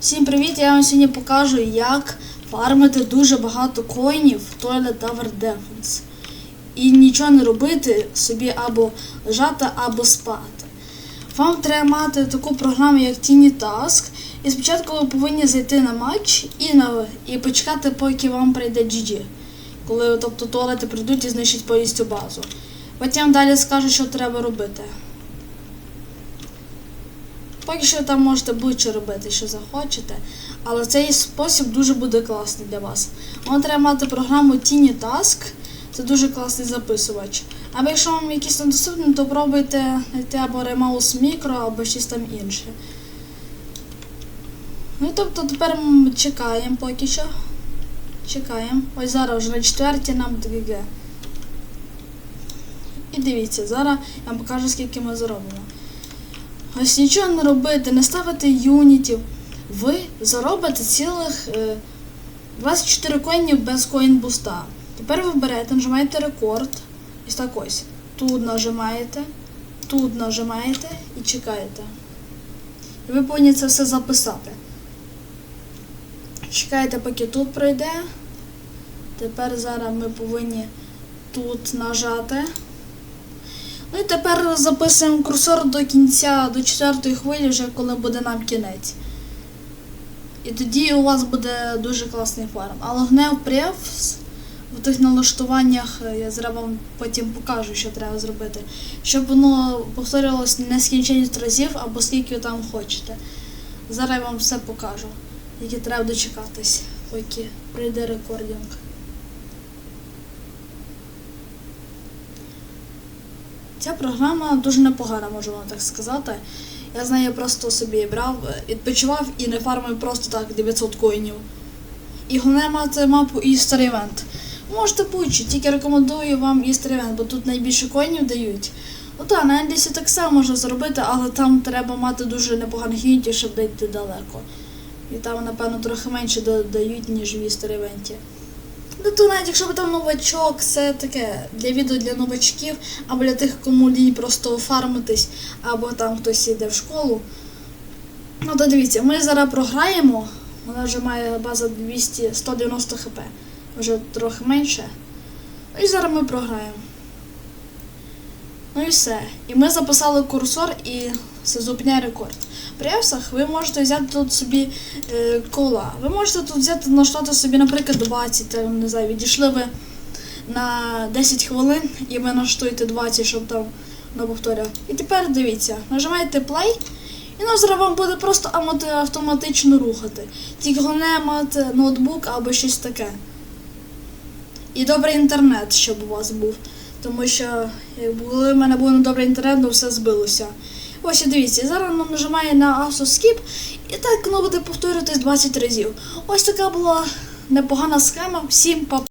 Всім привіт! Я вам сьогодні покажу, як фармити дуже багато коїнів в Toilet Tower Defense. І нічого не робити собі або лежати, або спати. Вам треба мати таку програму, як Tiny Task. І спочатку ви повинні зайти на матч і, на, і почекати, поки вам прийде GG. Коли тобто, туалети прийдуть і знищать повністю базу. Потім далі скажу, що треба робити. Поки що там можете будь-що робити, що захочете, але цей спосіб дуже буде класний для вас. Вам треба мати програму Tiny Task, це дуже класний записувач. Або якщо вам якийсь недоступний, то пробуйте знайти або Remouse Micro, або щось там інше. Ну тобто тепер ми чекаємо поки що. Чекаємо. Ось зараз вже на четвертій нам ДГГ. І дивіться, зараз я вам покажу, скільки ми заробимо. Ось нічого не робити, не ставити юнітів. Ви заробите цілих е, 24 коїнів без коін-буста. Тепер ви берете, нажимаєте рекорд. Ось так ось. Тут нажимаєте, тут нажимаєте і чекаєте. І ви повинні це все записати. Чекаєте, поки тут пройде. Тепер зараз ми повинні тут нажати. Ну і тепер записуємо курсор до кінця, до четвертої хвилі, вже коли буде нам кінець. І тоді у вас буде дуже класний фарм. Але гнев префс в тих налаштуваннях я зараз вам потім покажу, що треба зробити. Щоб воно повторювалося нескінченність разів або скільки ви там хочете. Зараз я вам все покажу, які треба дочекатись, поки прийде рекордінг. Ця програма дуже непогана, можу вам так сказати. Я з нею просто собі брав, е, відпочивав і не фармив просто так 900 коїнів. І головне мати мапу Easter Event. Можете будь-що, тільки рекомендую вам Easter Event, бо тут найбільше коїнів дають. Ну так, на Ендісі так само можна зробити, але там треба мати дуже непоганих юнітів, щоб дійти далеко. І там, напевно, трохи менше да- дають, ніж в Easter Event. Ну то навіть якщо ви там новачок, це таке для відео для новачків, або для тих, кому лінь просто фармитись, або там хтось йде в школу. Ну то дивіться, ми зараз програємо, вона вже має база 200, 190 хп, вже трохи менше. Ну і зараз ми програємо. Ну і все. І ми записали курсор і це зупиняє рекорд. При ви можете взяти тут собі е, кола. Ви можете тут взяти налаштувати собі, наприклад, 20, там, не знаю, відійшли ви на 10 хвилин і ви налаштуєте 20, щоб там не повторяв. І тепер дивіться, нажимаєте play, і воно зараз вам буде просто автоматично рухати. Тільки головне мати ноутбук або щось таке. І добрий інтернет, щоб у вас був. Тому що як коли в мене був недобрий інтернет, то все збилося. Ось дивіться, зараз воно нажимає на Asus Skip, і так воно буде повторюватись 20 разів. Ось така була непогана схема. Всім па